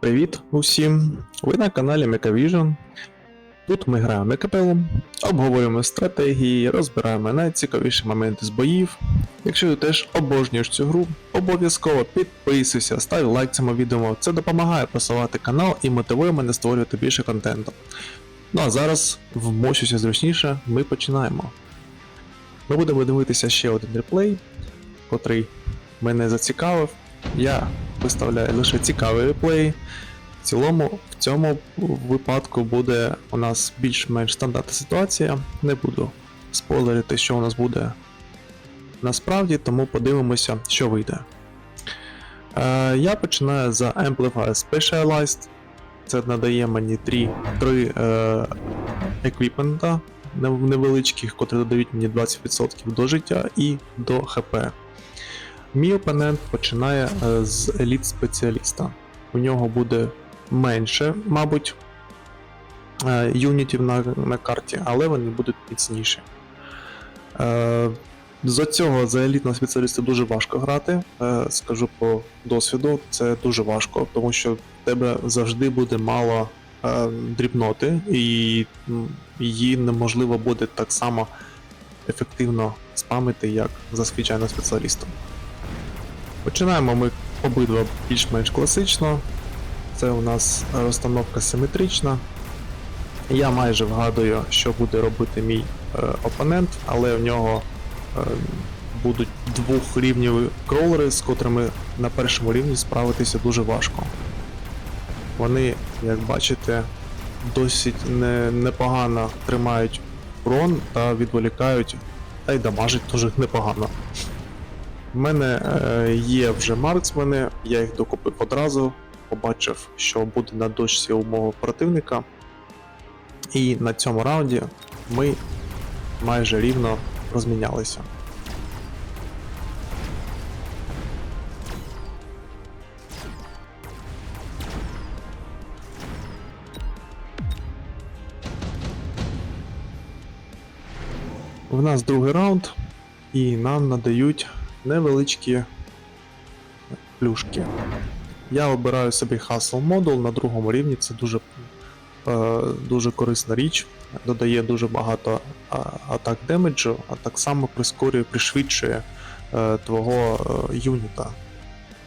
Привіт усім! Ви на каналі Mechavision. Тут ми граємо Мекапелом, обговорюємо стратегії, розбираємо найцікавіші моменти з боїв. Якщо ти теж обожнюєш цю гру, обов'язково підписуйся, став лайк цьому відео. Це допомагає просувати канал і мотивує мене створювати більше контенту. Ну а зараз, вмощуся зручніше, ми починаємо. Ми будемо дивитися ще один реплей, котрий мене зацікавив. Я виставляю лише цікаві реплеї. В цілому, в цьому випадку буде у нас більш-менш стандартна ситуація. Не буду спойлерити, що у нас буде насправді, тому подивимося, що вийде. Е, я починаю за Amplifier Specialized. Це надає мені 3, 3 е, еквіпмента невеличких, котрі додають мені 20% до життя і до ХП. Мій опонент починає е, з еліт спеціаліста. У нього буде менше, мабуть, е, юнітів на, на карті, але вони будуть міцніші. Е, З цього за елітного спеціаліста дуже важко грати. Скажу по досвіду, це дуже важко, тому що в тебе завжди буде мало дрібноти, і її неможливо буде так само ефективно спамити, як за звичайним спеціалістом. Починаємо ми обидва більш-менш класично. Це у нас розстановка симетрична. Я майже вгадую, що буде робити мій е, опонент, але в нього е, будуть двохрівневі кроулери, з котрими на першому рівні справитися дуже важко. Вони, як бачите, досить не, непогано тримають урон та відволікають, та й дамажать дуже непогано. У мене е, є вже марксмени, я їх докупив одразу, побачив, що буде на дошці у противника. І на цьому раунді ми майже рівно розмінялися. В нас другий раунд, і нам надають невеличкі плюшки. Я обираю собі Hustle модул на другому рівні, це дуже, е, дуже корисна річ, додає дуже багато атак демеджу, а так само прискорює, пришвидшує е, твого е, юніта.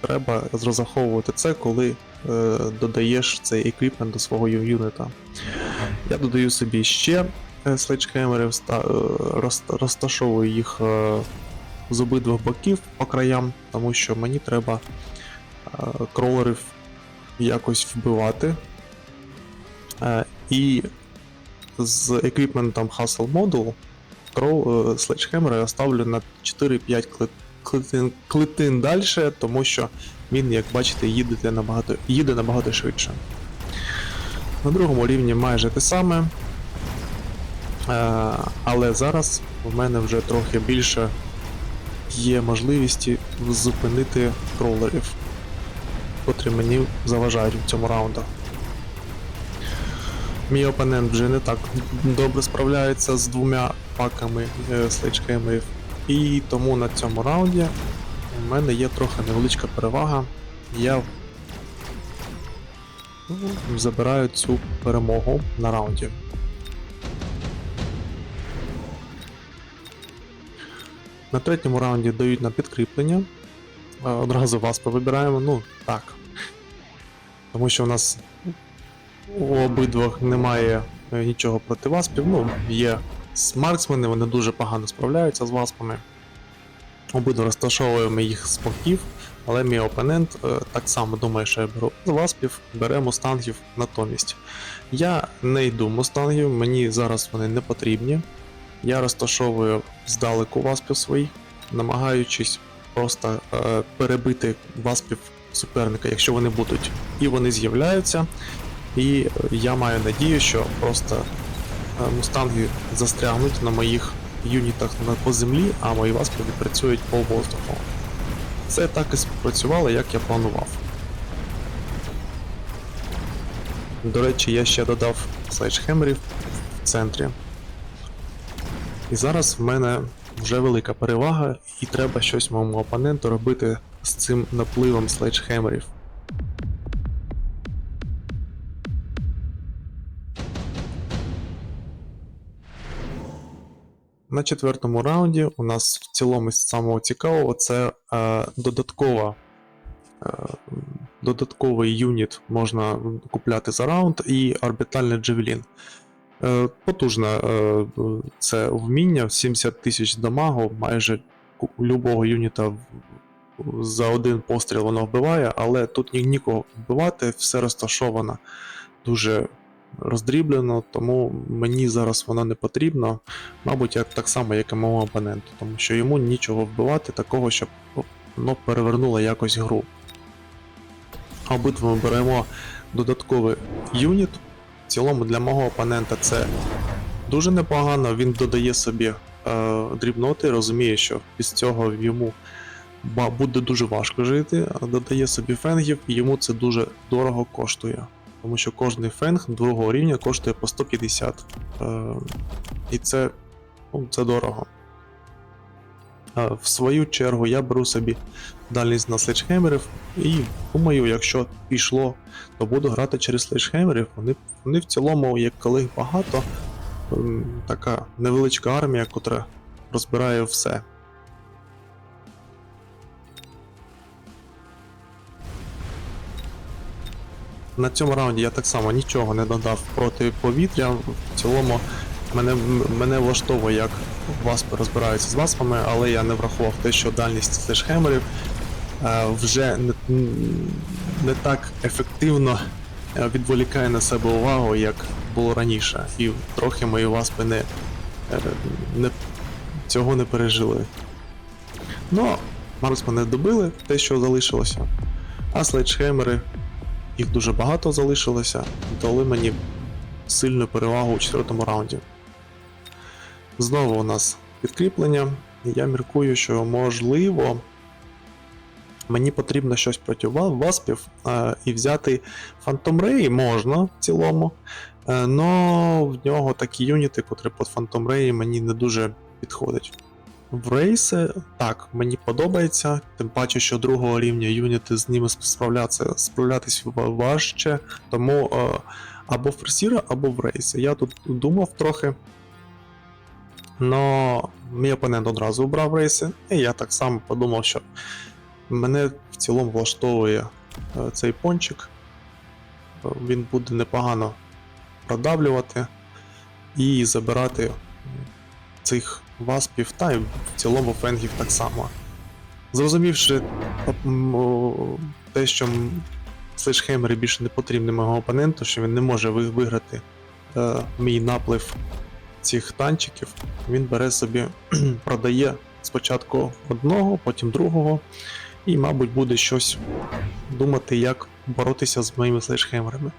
Треба розраховувати це, коли е, додаєш цей еквіпмент до свого юніта. Я додаю собі ще е, роз- розташовую їх е, з обидвох боків по краям, тому що мені треба е, кролерів якось вбивати. І з еквіпментом Hustle Module Sledgehammer я ставлю на 4-5 кли- клетин, клетин далі, тому що він, як бачите, їде набагато, їде набагато швидше. На другому рівні майже те саме. Е, але зараз в мене вже трохи більше є можливості зупинити кролерів, котрі мені заважають в цьому раунду. Мій опонент вже не так добре справляється з двома паками е, слейджхеймерів, і тому на цьому раунді у мене є трохи невеличка перевага. Я забираю цю перемогу на раунді. На третьому раунді дають на підкріплення. Е, Одразу вас повибираємо. Ну, так. Тому що у нас у обидвох немає е, нічого проти васпів. Ну, є с- марксмени, вони дуже погано справляються з васпами. Обидва розташовуємо їх з боків, але мій опонент е, так само думає, що я беру з васпів, бере мустангів натомість. Я не йду мустангів, мені зараз вони не потрібні. Я розташовую здалеку васпів своїх, намагаючись просто е, перебити васпів суперника, якщо вони будуть. І вони з'являються. І я маю надію, що просто е, мустанги застрягнуть на моїх юнітах по землі, а мої васпи відпрацюють по воздуху. Це так і спрацювало, як я планував. До речі, я ще додав слайджхемерів в центрі. І зараз в мене вже велика перевага, і треба щось моєму опоненту робити з цим напливом следжхемерів. На четвертому раунді у нас в цілому з самого цікавого це е, додаткова. е, Додатковий юніт можна купляти за раунд і орбітальний джевелін. Е, Потужне це вміння, 70 тисяч дамагу, майже любого юніта за один постріл воно вбиває, але тут нікого вбивати, все розташовано дуже роздріблено, тому мені зараз воно не потрібно. Мабуть, як, так само, як і моєму опоненту, тому що йому нічого вбивати, такого, щоб воно перевернуло якось гру. Обидва ми беремо додатковий юніт. В цілому для мого опонента це дуже непогано. Він додає собі е, дрібноти, розуміє, що після цього йому буде дуже важко жити, додає собі фенгів, і йому це дуже дорого коштує. Тому що кожний фенг другого рівня коштує по 150. Е, і це, ну, це дорого. В свою чергу я беру собі дальність на следжхемерів і думаю, якщо пішло, то буду грати через следжхемерів. Вони, вони в цілому, як коли багато, така невеличка армія, котра розбирає все. На цьому раунді я так само нічого не додав проти повітря. В цілому мене, мене влаштовує, як васпи розбираються з васпами, але я не врахував те, що дальність слешхемерів е, вже не, не так ефективно е, відволікає на себе увагу, як було раніше. І трохи мої васпи не, е, не, цього не пережили. Ну, Марс мене добили, те, що залишилося. А слайдшхемери, їх дуже багато залишилося, дали мені сильну перевагу у четвертому раунді. Знову у нас підкріплення. Я міркую, що можливо мені потрібно щось проти васпів е, і взяти Phantom Ray можна в цілому. Е, но в нього такі юніти, котрі під Phantom Ray мені не дуже підходять. В рейси так, мені подобається, тим паче, що другого рівня юніти з ними справлятися, справлятись ва- важче, тому е, або в форсіра, або в рейси. Я тут думав трохи. Но мій опонент одразу обрав рейси, і я так само подумав, що мене в цілому влаштовує е, цей пончик. Е, Він буде непогано продавлювати і забирати цих васпів, та й в цілому фенгів так само. Зрозумівши те, що м, слешхеймери більше не потрібні мого опоненту, що він не може виграти е, мій наплив цих танчиків, він бере собі, продає спочатку одного, потім другого, і, мабуть, буде щось думати, як боротися з моїми слешхемерами.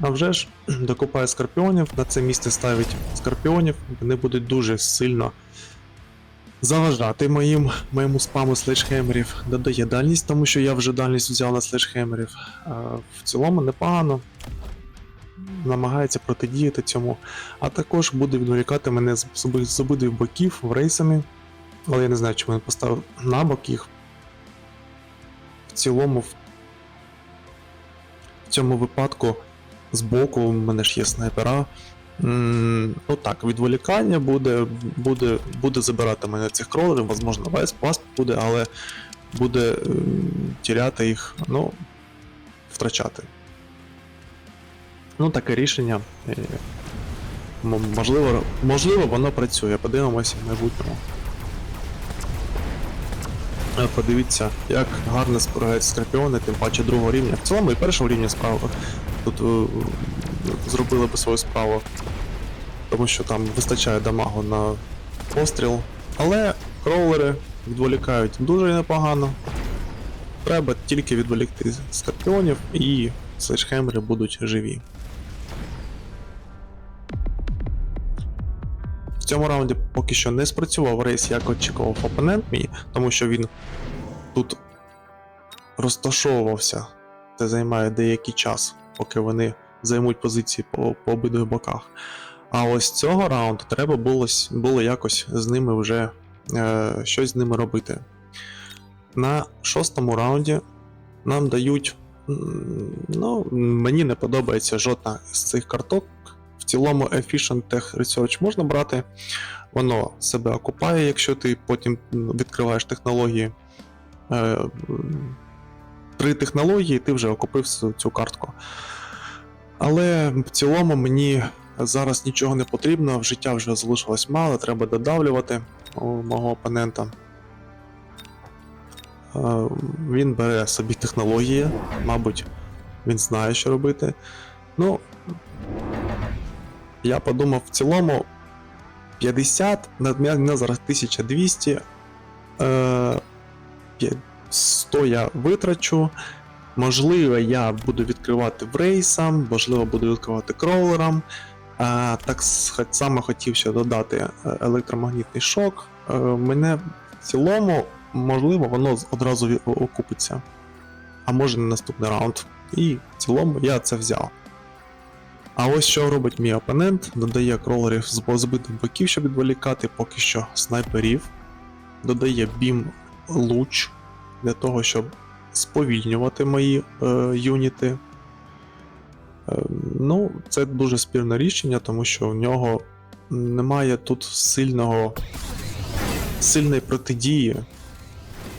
А вже ж докупає скорпіонів, на це місце ставить скорпіонів, вони будуть дуже сильно заважати моїм, моєму спаму следжхемерів. Додає дальність, тому що я вже дальність взяв на следжхемерів. В цілому непогано. Намагається протидіяти цьому. А також буде відволікати мене з, обидвих боків в рейсами. Але я не знаю, чому він поставив на бок їх. В цілому, в, цьому випадку з боку в мене ж є снайпера. Ну так, відволікання буде, буде, буде забирати мене цих кролерів, можливо, весь пасп буде, але буде ем, тіряти їх, ну, втрачати. Ну, таке рішення. Можливо, можливо, воно працює. Подивимося в майбутньому. Е, Подивіться, як гарно справляють скорпіони, тим паче другого рівня. В цілому і першого рівня справа тут е, зробили би свою справу. Тому що там вистачає дамагу на постріл. Але кроулери відволікають дуже непогано. Треба тільки відволікти скорпіонів і следжхемери будуть живі. Цьому раунді поки що не спрацював рейс, як очікував опонент мій, тому що він тут розташовувався. Це займає деякий час, поки вони займуть позиції по, по обидвих боках. А ось цього раунду треба було, було якось з ними вже е, щось з ними робити. На шостому раунді нам дають. Ну, мені не подобається жодна з цих карток. Цілому Efficient Tech Research можна брати. Воно себе окупає, якщо ти потім відкриваєш технології. Е, Три технології, ти вже окупив цю- картку. Але в цілому мені зараз нічого не потрібно, життя вже залишилось мало, треба додавлювати у мого опонента. Е, Він бере собі технології, мабуть, він знає, що робити. Ну, я подумав, в цілому 50, на зараз 1200, е, п'я- 100 я витрачу. Можливо, я буду відкривати в рейсам, можливо, буду відкривати кроулерам. Так с- само хотів ще додати е, електромагнітний шок. Е, Мене в цілому, можливо, воно одразу окупиться. А може на наступний раунд. І в цілому я це взяв. А ось що робить мій опонент: додає кролерів з збитих боків, щоб відволікати поки що снайперів, додає бім луч для того, щоб сповільнювати мої е, юніти. Е, ну, це дуже спірне рішення, тому що в нього немає тут сильного, сильної протидії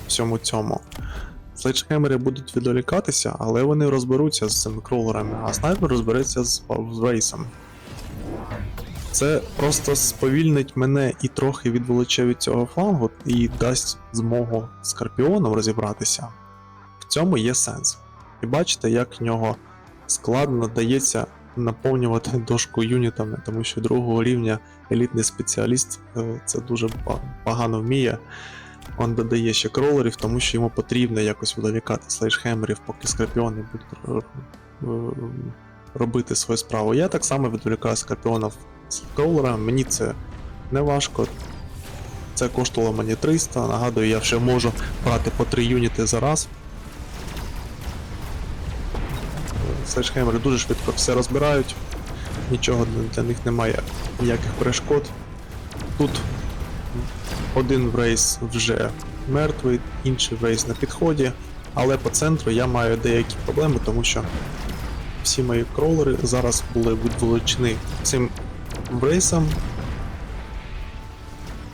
всьому цьому. Слейджхемери будуть відволікатися, але вони розберуться з цими кролерами, а снайпер розбереться з, рейсом. Це просто сповільнить мене і трохи відволіче від цього флангу і дасть змогу скорпіоном розібратися. В цьому є сенс. І бачите, як в нього складно дається наповнювати дошку юнітами, тому що другого рівня елітний спеціаліст е, це дуже погано вміє. Он додає ще кролерів, тому що йому потрібно якось відволікати слейшхемерів, поки скорпіони будуть робити свою справу. Я так само відволікаю скорпіонів з кролера, мені це не важко. Це коштувало мені 300. Нагадую, я вже можу брати по 3 юніти за раз. Слешхемери дуже швидко все розбирають, нічого для них немає ніяких перешкод. Тут один рейс вже мертвий, інший рейс на підході, але по центру я маю деякі проблеми, тому що всі мої кролери зараз були відволічені цим рейсом.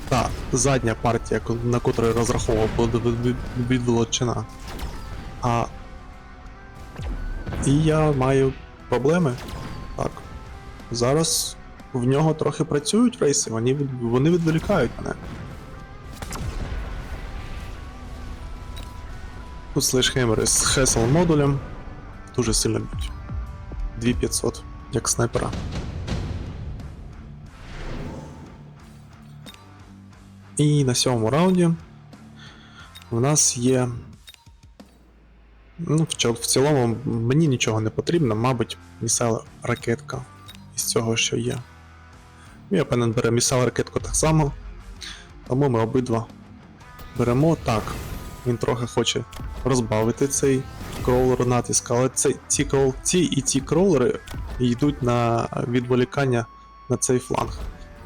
Та задня партія, на котру розраховував, була від- від- А і я маю проблеми. Так. Зараз в нього трохи працюють рейси, вони, вони відволікають мене. Тут слешхемери з хесл модулем. Дуже сильно б'ють. 2500, як снайпера. І на сьомому раунді в нас є Ну, в, цілому мені нічого не потрібно, мабуть, місела ракетка із цього, що є. Мій опонент бере місела ракетку так само. Тому ми обидва беремо так. Він трохи хоче розбавити цей кроулер натиск, але це, ці, крол, ці і ці кроулери йдуть на відволікання на цей фланг.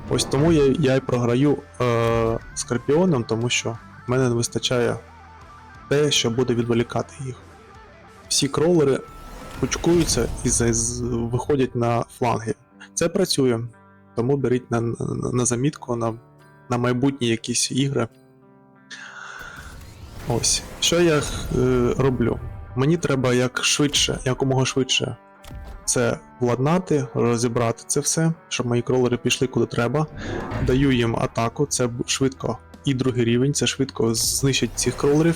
Ось тому я, я і програю е, скорпіоном, тому що в мене не вистачає те, що буде відволікати їх всі кролери кучкуються і виходять на фланги. Це працює, тому беріть на, на, на замітку на, на майбутні якісь ігри. Ось. Що я е, роблю? Мені треба як швидше, якомога швидше це владнати, розібрати це все, щоб мої кролери пішли куди треба. Даю їм атаку, це швидко. І другий рівень, це швидко знищить цих кролерів.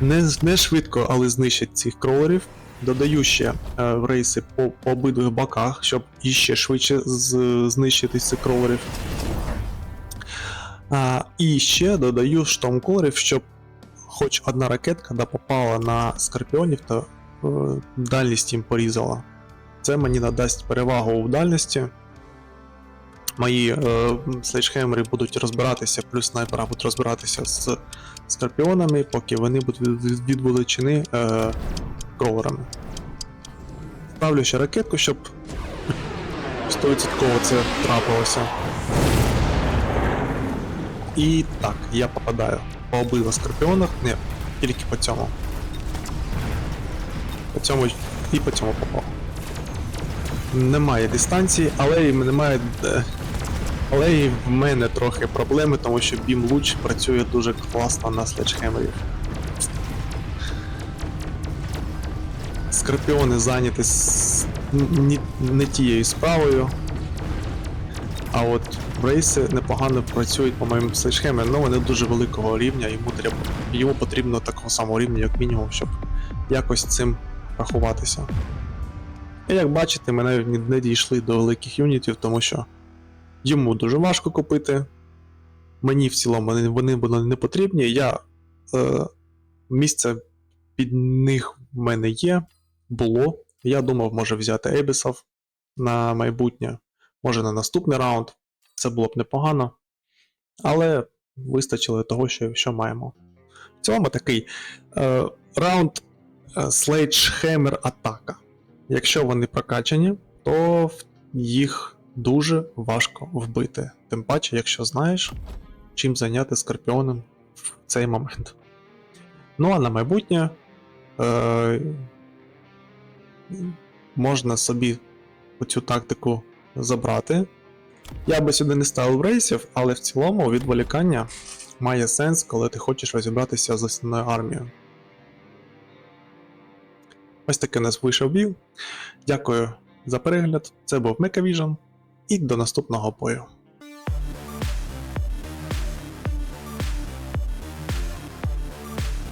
Не, не швидко, але знищить цих кролерів. Додаю ще е, рейси по, по обидвих боках, щоб іще швидше з, знищити цих кролерів. А, і ще додаю штомколерів, щоб хоч одна ракетка да, попала на скорпіонів, то е, дальність їм порізала. Це мені надасть перевагу у дальності. Мої е, слейджхемери будуть розбиратися, плюс снайпера будуть розбиратися з скорпіонами, поки вони будуть від- відволічені е, кролерами. Ставлю ще ракетку, щоб 100% це трапилося. І так, я попадаю по обидва скорпіонах, ні, тільки по цьому. По цьому і по цьому попав. Немає дистанції, але і немає. е, Але і в мене трохи проблеми, тому що бім луч працює дуже класно на следжхемері. Скорпіони зайняті не тією справою. А от брейси непогано працюють по моїм следжхемері, але вони дуже великого рівня, йому треба йому потрібно такого самого рівня, як мінімум, щоб якось цим рахуватися. І як бачите, ми навіть не- дійшли до великих юнітів, тому що йому дуже важко купити. Мені в цілому вони, були не потрібні. Я, е, місце під них в мене є, було. Я думав, може взяти Ейбісов на майбутнє, може на наступний раунд. Це було б непогано. Але вистачило того, що, що маємо. В цілому такий е, раунд е, Sledgehammer атака. Якщо вони прокачані, то їх дуже важко вбити. Тим паче, якщо знаєш, чим зайняти скорпіоном в цей момент. Ну а на майбутнє е, можна собі оцю тактику забрати. Я би сюди не ставив рейсів, але в цілому відволікання має сенс, коли ти хочеш розібратися з основною армією. Ось такий у нас вийшов бій. Дякую за перегляд. Це був Мекавіжн і до наступного бою.